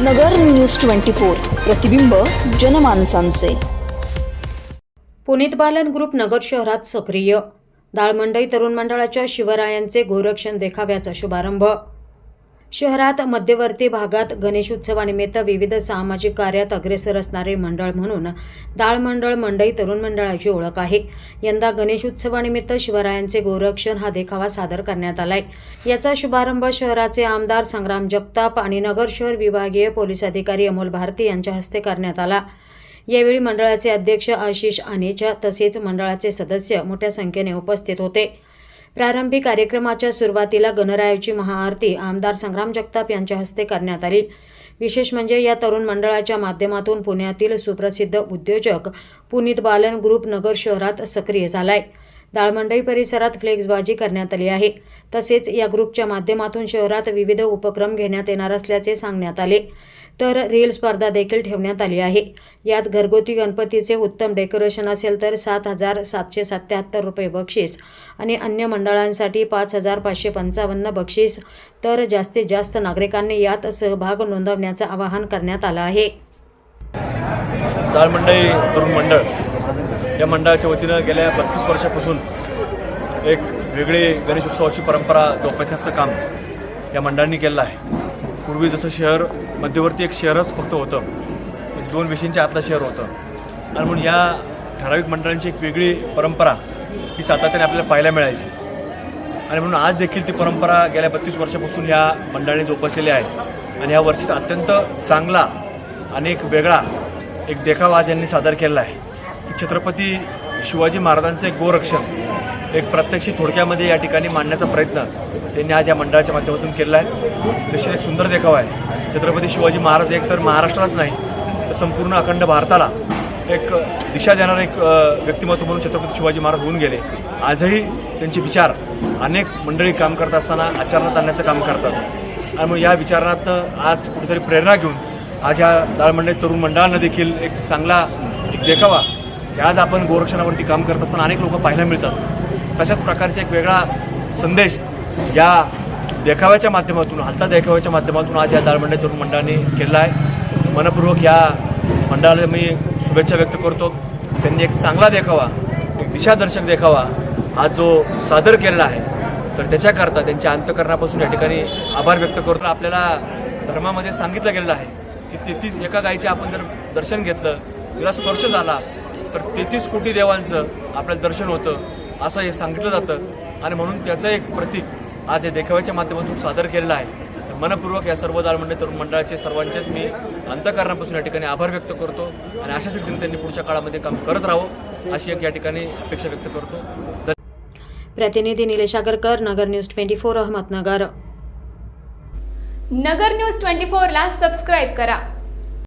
नगर news twenty four प्रतिबिंब जनमानसांचे. Puneet Balan group Nagar शहरात सक्रिय. दाळमंडई तरुण मंडळाच्या शिवरायांचे गोरक्षण देखाव्याचा शुभारंभ. शहरात मध्यवर्ती भागात गणेश उत्सवानिमित्त विविध सामाजिक कार्यात अग्रेसर असणारे मंडळ म्हणून दाळ मंडळ मंडई तरुण मंडळाची ओळख आहे. यंदा गणेश उत्सवानिमित्त शिवरायांचे गोरक्षण हा देखावा सादर करण्यात आलाय. याचा शुभारंभ शहराचे आमदार संग्राम जगताप आणि नगर शहर विभागीय पोलीस अधिकारी अमोल भारती यांच्या हस्ते करण्यात आला. यावेळी मंडळाचे अध्यक्ष आशिष आनेचा तसेच मंडळाचे सदस्य मोठ्या संख्येने उपस्थित होते. प्रारंभी कार्यक्रमाच्या सुरुवातीला गणरायाची महाआरती आमदार संग्राम जगताप यांच्या हस्ते करण्यात आली. विशेष म्हणजे या तरुण मंडळाच्या माध्यमातून पुण्यातील सुप्रसिद्ध उद्योजक पुनीत बालन ग्रुप नगर शहरात सक्रिय झालाय. दाळमंडई परिसरात फ्लेक्सबाजी करण्यात आली आहे. तसेच या ग्रुपच्या माध्यमातून शहरात विविध उपक्रम घेण्यात येणार असल्याचे सांगण्यात आले. तर रील स्पर्धा देखील ठेवण्यात आली आहे. यात घरगुती गणपतीचे उत्तम डेकोरेशन असेल तर सात हजार सातशे सत्याहत्तर रुपये बक्षीस आणि अन्य मंडळांसाठी पाच हजार पाचशे पंचावन्न बक्षीस. तर जास्तीत जास्त नागरिकांनी यात सहभाग नोंदवण्याचं आवाहन करण्यात आलं आहे. दाळमंडई मंडळ या मंडळाच्या वतीनं गेल्या बत्तीस वर्षापासून एक वेगळी गणेश उत्सवाची परंपरा जोपासण्याचं काम या मंडळांनी केलं आहे. पूर्वी जसं शहर मध्यवर्ती एक शहरच फक्त होतं. म्हणजे दोन विषयांच्या आतलं शहर होतं. आणि म्हणून या ठराविक मंडळांची एक वेगळी परंपरा ही सातत्याने आपल्याला पाहायला मिळायची. आणि म्हणून आज देखील ती परंपरा गेल्या बत्तीस वर्षापासून या मंडळाने जोपासलेली आहे. आणि या वर्षीचा अत्यंत चांगला आणि एक वेगळा एक देखावा आज यांनी सादर केलेला आहे. छत्रपती शिवाजी महाराजांचं एक गोरक्षण एक प्रत्यक्ष थोडक्यामध्ये या ठिकाणी मांडण्याचा प्रयत्न त्यांनी आज या मंडळाच्या माध्यमातून केला आहे. निश्चित एक सुंदर देखावा आहे. छत्रपती शिवाजी महाराज एक तर महाराष्ट्रालाच नाही तर संपूर्ण अखंड भारताला एक दिशा देणारं एक व्यक्तिमत्व म्हणून छत्रपती शिवाजी महाराज होऊन गेले. आजही त्यांचे विचार अनेक मंडळी काम करत असताना आचरणात आणण्याचं काम करतात. आणि मग या विचारात आज कुठेतरी प्रेरणा घेऊन आज या दाळमंडळी तरुण मंडळांना देखील एक चांगला एक देखावा की आज आपण गोरक्षणावरती काम करत असताना अनेक लोक पाहायला मिळतात. तशाच प्रकारचा एक वेगळा संदेश या देखाव्याच्या माध्यमातून हलता देखाव्याच्या माध्यमातून आज या दाळमंडळी तरुण मंडळाने केला आहे. मनपूर्वक या मंडळाला मी शुभेच्छा व्यक्त करतो. त्यांनी एक चांगला देखावा एक दिशादर्शक देखावा आज जो सादर केलेला आहे. तर त्याच्याकरता त्यांच्या अंतकरणापासून या ठिकाणी आभार व्यक्त करतो. आपल्याला धर्मामध्ये सांगितलं गेलेलं आहे की तेहतीस एका गायीचे आपण जर दर्शन घेतलं तिला स्पर्श झाला तर तेहतीस कोटी देवांचं आपल्याला दर्शन होतं असं हे सांगितलं जातं. आणि म्हणून त्याचं एक प्रतीक आज या देखाव्याच्या माध्यमातून सादर केलेलं आहे. तर मनपूर्वक या सर्व दालमंडळ तरुण मंडळाचे सर्वांचेच मी अंतकरणापासून या ठिकाणी आभार व्यक्त करतो आणि अशाच रीतीने त्यांनी पुढच्या काळामध्ये काम करत राहावं अशी एक या ठिकाणी अपेक्षा व्यक्त करतो. प्रतिनिधी Nilesh Agarkar Nagar news twenty four Ahmednagar. Nagar news twenty फोरला सबस्क्राईब करा.